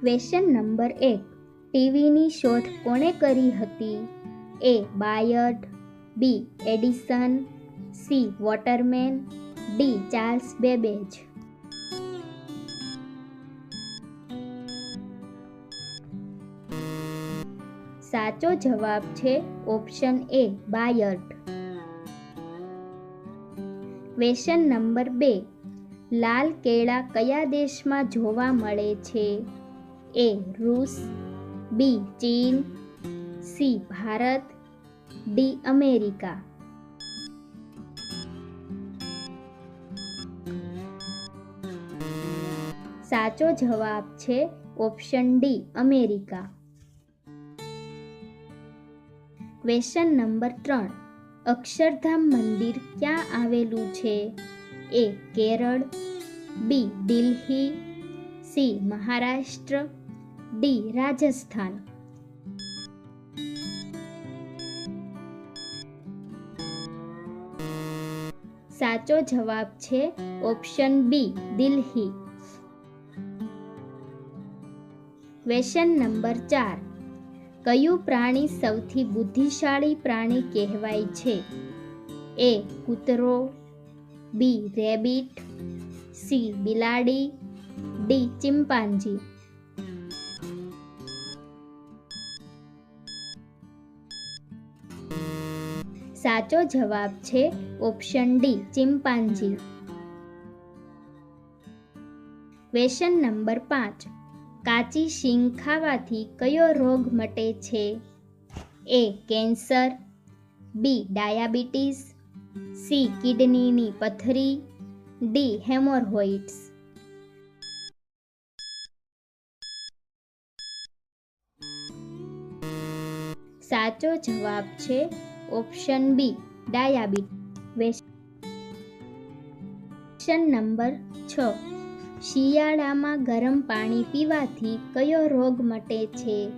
Question number એક. ટીવીની શોધ કોણે કરી હતી? A Baird B Edison. C Waterman. D Charles Babbage. સાચો જવાબ છે option A Baird question number બે. લાલ કેળા કયા દેશમાં જોવા મળે છે? એ રૂસ બી ચીન સી ભારત ડી અમેરિકા સાચો જવાબ છે option D America question number ત્રણ. અક્ષરધામ મંદિર ક્યાં આવેલું છે? A Kerala B Delhi C Maharashtra D, Rajasthan. સાચો જવાબ છે option B, Delhi. Question number ચાર. કયું પ્રાણી સૌથી બુદ્ધિશાળી પ્રાણી કહેવાય છે? એ, કૂતરો, બી, રેબિટ, સી, બિલાડી, ડી ચિમ્પાન્જી સાચો જવાબ છે option D chimpanzee question number પાંચ. કાચી શીંગ ખાવાથી કયો રોગ મટે છે? A cancer. B diabetes. C કિડનીની પથરી. D haemorrhoids. સાચો જવાબ છે option B, diabetes. Question number છ. શિયાળામાં ગરમ પાણી પીવાથી કયો રોગ મટે છે?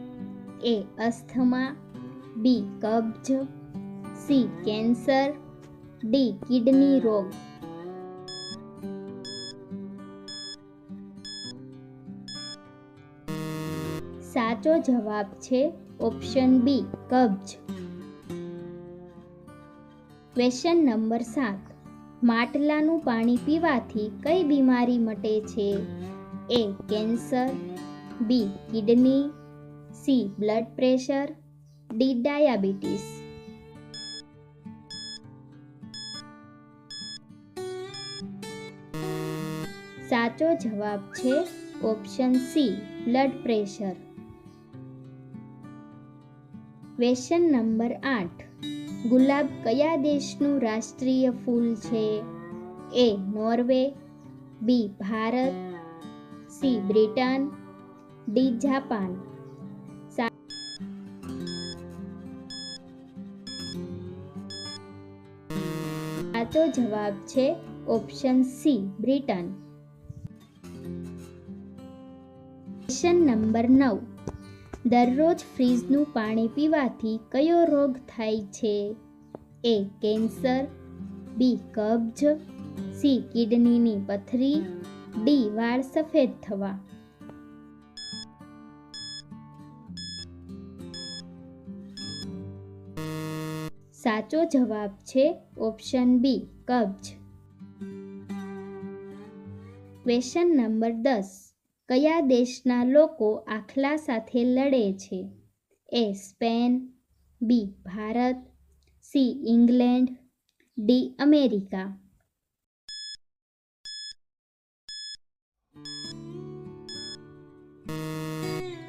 એ, અસ્થમા, બી, કબ્જ, સી, કેન્સર, ડી, કિડની રોગ. સાચો જવાબ છે ઓપ્શન બી, કબ્જ. ક્વેશ્ચન નંબર સાત. માટલાનું પાણી પીવાથી કઈ બીમારી મટે છે? A cancer. B kidney. C blood pressure. D diabetes. સાચો જવાબ છે option C blood pressure. Question number આઠ. ગુલાબ કયા દેશનું રાષ્ટ્રીય ફૂલ છે? A Norway B Bharat C Britain D Japan સાચો જવાબ છે option C Britain. Question number નવ. દરરોજ ફ્રીજનું પાણી પીવાથી કયો રોગ થાય છે? એ કેન્સર, બી કબ્જ, સી કિડનીની પથરી, ડી વાળ સફેદ થવા. સાચો જવાબ છે ઓપ્શન બી, કબ્જ. ક્વેશ્ચન નંબર દસ. કયા દેશના લોકો આખલા સાથે લડે છે? A Spain, B Bharat, C England, D America.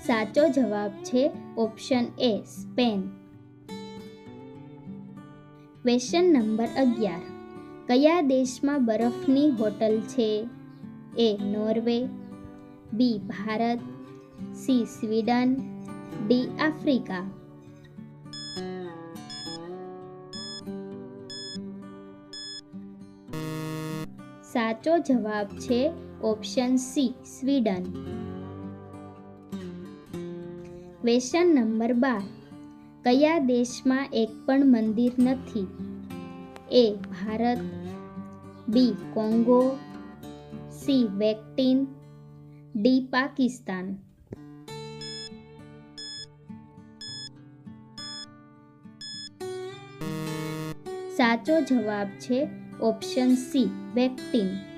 સાચો જવાબ છે option A Spain. Question number અગિયાર. કયા દેશમાં બરફની હોટલ છે? A Norway B Bharat, C Sweden, D Africa. સાચો જવાબ છે option C, Sweden. Question number બાર. કયા દેશમાં એક પણ મંદિર નથી? A Bharat, B Congo, C વેક્ટિન D Pakistan. સાચો જવાબ છે ઓપ્શન સી વેક્ટિન.